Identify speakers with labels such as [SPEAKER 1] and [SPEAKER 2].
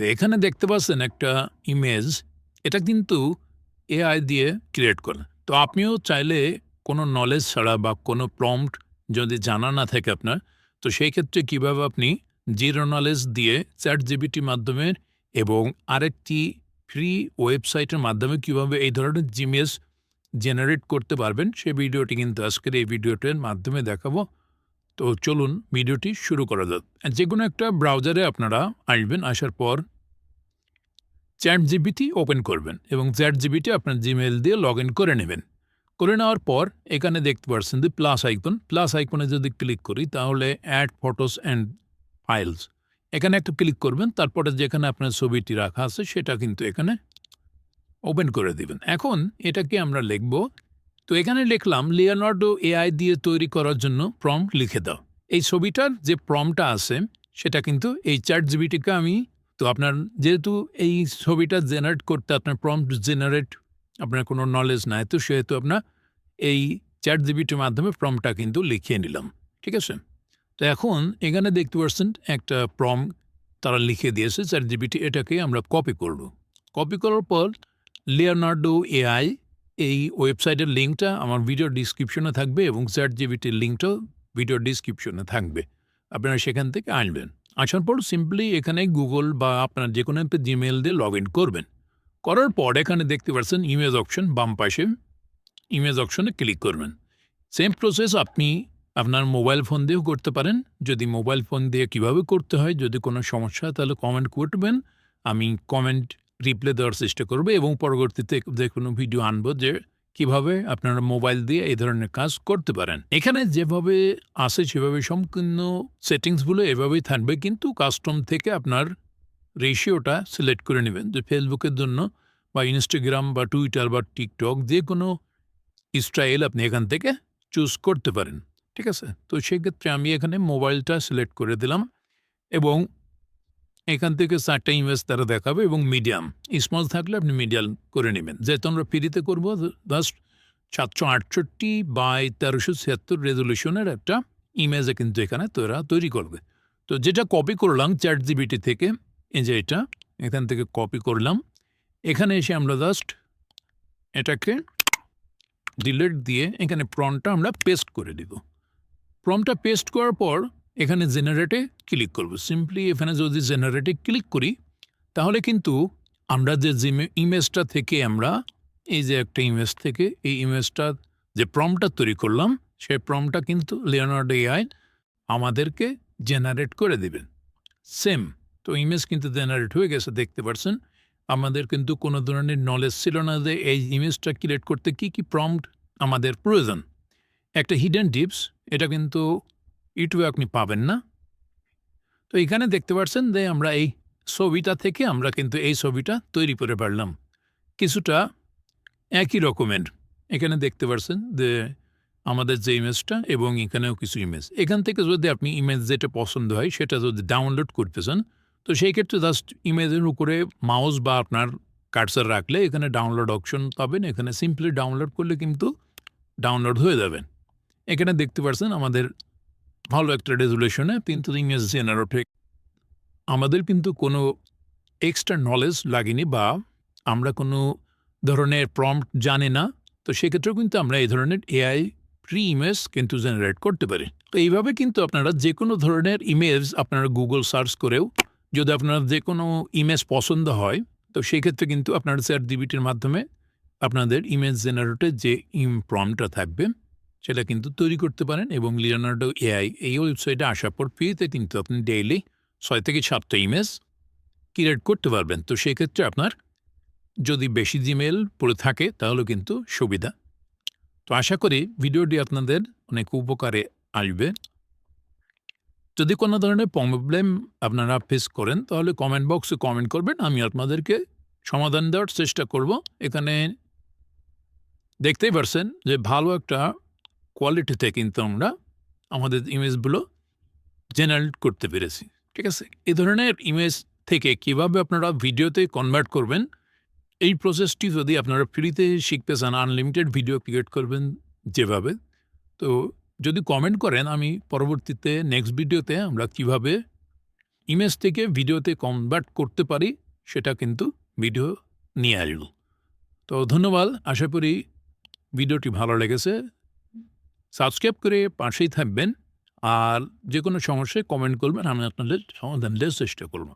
[SPEAKER 1] তো এখানে দেখতে পাচ্ছেন একটা ইমেজ এটা কিন্তু এআই দিয়ে ক্রিয়েট করা। তো আপনিও চাইলে কোনো নলেজ ছাড়া বা কোনো প্রম্পট যদি জানা না থাকে আপনার, তো সেই ক্ষেত্রে কীভাবে আপনি জিরো নলেজ দিয়ে চ্যাট জিবিটির মাধ্যমে এবং আরেকটি ফ্রি ওয়েবসাইটের মাধ্যমে কীভাবে এই ধরনের জিমেজ জেনারেট করতে পারবেন, সেই ভিডিওটি কিন্তু আজকের এই ভিডিওটির মাধ্যমে দেখাবো। তো চলুন ভিডিওটি শুরু করা যাক। যে কোনো একটা ব্রাউজারে আপনারা আসবেন, আসার পর চ্যাট জিবিটি ওপেন করবেন এবং চ্যাট জিবিটি আপনার জিমেল দিয়ে লগ করে নেবেন। করে নেওয়ার পর এখানে দেখতে পাচ্ছেন যে প্লাস আইকন। প্লাস আইকনে যদি ক্লিক করি তাহলে অ্যাড ফটোস অ্যান্ড ফাইলস। এখানে একটা ক্লিক করবেন, তারপরে যেখানে আপনার ছবিটি রাখা আছে সেটা কিন্তু এখানে ওপেন করে দিবেন। এখন এটাকে আমরা লিখব তো এখানে লিখলাম, লিওনার্ডো এআই দিয়ে তৈরি করার জন্য প্রম লিখে দাও। এই ছবিটার যে প্রমটা আছে, সেটা কিন্তু এই চ্যাট জিবিটিকে আমি, তো আপনার যেহেতু এই ছবিটা জেনারেট করতে আপনার প্রম্পট জেনারেট আপনার কোনো নলেজ নাই, তো সেহেতু আপনার এই চ্যাট জিবিটির মাধ্যমে প্রমটা কিন্তু লিখিয়ে নিলাম, ঠিক আছে? তো এখন এখানে দেখতে পাচ্ছেন একটা প্রম তারা লিখে দিয়েছে চ্যাট জিবিটি এটাকে আমরা কপি করব। কপি করার পর লিওনার্ডো এআই এই ওয়েবসাইটের লিঙ্কটা আমার ভিডিও ডিসক্রিপশনে থাকবে এবং চ্যাট জিবিটির লিঙ্কটাও ভিডিও ডিসক্রিপশনে থাকবে। আপনারা সেখান থেকে আনবেন আসার পর সিম্পলি এখানে গুগল বা আপনার যে কোনো একটা জিমেল দিয়ে লগ ইন করবেন। করার পর এখানে দেখতে পাচ্ছেন ইমেজ অপশন বাম পাশে। ইমেজ অপশনে ক্লিক করবেন। সেম প্রসেস আপনি আপনার মোবাইল ফোন দিয়েও করতে পারেন। যদি মোবাইল ফোন দিয়ে কীভাবে করতে হয়, যদি কোনো সমস্যা তাহলে কমেন্ট করবেন। আমি কমেন্ট রিপ্লাই দেওয়ার চেষ্টা করবে এবং পরবর্তীতে যে কোনো ভিডিও আনব যে কীভাবে আপনারা মোবাইল দিয়ে এই ধরনের কাজ করতে পারেন। এখানে যেভাবে আছে সেভাবে সম্পূর্ণ সেটিংসগুলো এভাবেই থাকবে, কিন্তু কাস্টম থেকে আপনার রেশিওটা সিলেক্ট করে নেবেন। যে ফেসবুকের জন্য বা ইনস্টাগ্রাম বা টুইটার বা টিকটক যে কোনো স্টাইল আপনি এখান থেকে চুজ করতে পারেন। ঠিক আছে? তো সেক্ষেত্রে আমি এখানে মোবাইলটা সিলেক্ট করে দিলাম এবং এখান থেকে চারটা ইমেজ তারা দেখাবে এবং মিডিয়াম স্মল থাকলে আপনি মিডিয়াম করে নেবেন। যেহেতু আমরা ফ্রিতে করব জাস্ট সাতশো আটষট্টি বাই তেরোশো ছিয়াত্তর রেজলিউশনের একটা ইমেজে কিন্তু এখানে তোরা তৈরি করবে। তো যেটা কপি করলাম চ্যাট জিবিটি থেকে, এই যে এটা, এখান থেকে কপি করলাম। এখানে এসে আমরা জাস্ট এটাকে ডিলেট দিয়ে এখানে প্রনটা আমরা পেস্ট করে দিব। প্রমটা পেস্ট করার পর এখানে জেনারেটে ক্লিক করব। সিম্পলি এখানে যদি জেনারেটে ক্লিক করি, তাহলে কিন্তু আমরা যে ইমেজটা থেকে আমরা, এই যে একটা ইমেজ থেকে, এই ইমেজটা যে প্রমটা তৈরি করলাম, সেই প্রমটা কিন্তু লিওনার্ডো এআই আমাদেরকে জেনারেট করে দেবেন। সেম তো ইমেজ কিন্তু জেনারেট হয়ে গেছে, দেখতে পাচ্ছেন আমাদের কিন্তু কোনো ধরনের নলেজ ছিল না যে এই ইমেজটা ক্রিয়েট করতে কি কি প্রম্পট আমাদের প্রয়োজন। একটা হিডেন টিপস এটা কিন্তু ইউটিউবে আপনি পাবেন না। তো এখানে দেখতে পাচ্ছেন যে আমরা এই ছবিটা থেকে আমরা কিন্তু এই ছবিটা তৈরি করে পারলাম। কিছুটা একই রকমের। এখানে দেখতে পাচ্ছেন যে আমাদের যে ইমেজটা এবং এখানেও কিছু ইমেজ। এখান থেকে যদি আপনি ইমেজ যেটা পছন্দ হয় সেটা যদি ডাউনলোড করতে চান তো সেই ক্ষেত্রে জাস্ট ইমেজের উপরে মাউস বা আপনার কার্সার রাখলে এখানে ডাউনলোড অপশন পাবেন। এখানে সিম্পলি ডাউনলোড করলে কিন্তু ডাউনলোড হয়ে যাবেন এখানে দেখতে পাচ্ছেন আমাদের ভালো একটা রেজুলেশনে কিন্তু ইমেজ জেনারেট আমাদের কিন্তু কোনো এক্সট্রা নলেজ লাগেনি বা আমরা কোনো ধরনের প্রম্পট জানি না, তো সেক্ষেত্রেও কিন্তু আমরা এই ধরনের এআই ফ্রি ইমেজ কিন্তু জেনারেট করতে পারি। তো এইভাবে কিন্তু আপনারা যে কোনো ধরনের ইমেজ আপনারা গুগল সার্চ করেও যদি আপনার যে কোনো ইমেজ পছন্দ হয়, তো সেই ক্ষেত্রে কিন্তু আপনারা চ্যাট ডিবিটির মাধ্যমে আপনাদের ইমেজ জেনারেটের যে ইম প্রমটা থাকবে সেটা কিন্তু তৈরি করতে পারেন এবং লিওনার্ডো এআই এই ওয়েবসাইটে আসার পর ফ্রিতে কিন্তু আপনি ডেইলি ছয় থেকে সাতটা ইমেজ ক্রিয়েট করতে পারবেন। তো সেক্ষেত্রে আপনার যদি বেশি জিমেল পড়ে থাকে তাহলে কিন্তু সুবিধা। তো আশা করি ভিডিওটি আপনাদের অনেক উপকারে আসবে। যদি কোনো ধরনের প্রবলেম আপনারা ফেস করেন তাহলে কমেন্ট বক্সে কমেন্ট করবেন, আমি আপনাদেরকে সমাধান দেওয়ার চেষ্টা করব। এখানে দেখতেই পারছেন যে ভালো একটা কোয়ালিটিতে কিন্তু আমরা আমাদের ইমেজগুলো জেনারেট করতে পেরেছি, ঠিক আছে? এই ধরনের ইমেজ থেকে কীভাবে আপনারা ভিডিওতে কনভার্ট করবেন, এই প্রসেসটি যদি আপনারা ফ্রিতে শিখতে চান আনলিমিটেড ভিডিও ক্রিয়েট করবেন যেভাবে, তো যদি কমেন্ট করেন, আমি পরবর্তীতে নেক্সট ভিডিওতে আমরা কীভাবে ইমেজ থেকে ভিডিওতে কনভার্ট করতে পারি, সেটা কিন্তু ভিডিও নিয়ে আসব। তো ধন্যবাদ, আশা করি ভিডিওটি ভালো লেগেছে। সাবস্ক্রাইব করে পাশেই থাকবেন। আর যে কোনো সমস্যায় কমেন্ট করবেন, আমি আপনাদের সমাধান দেওয়ার চেষ্টা করব।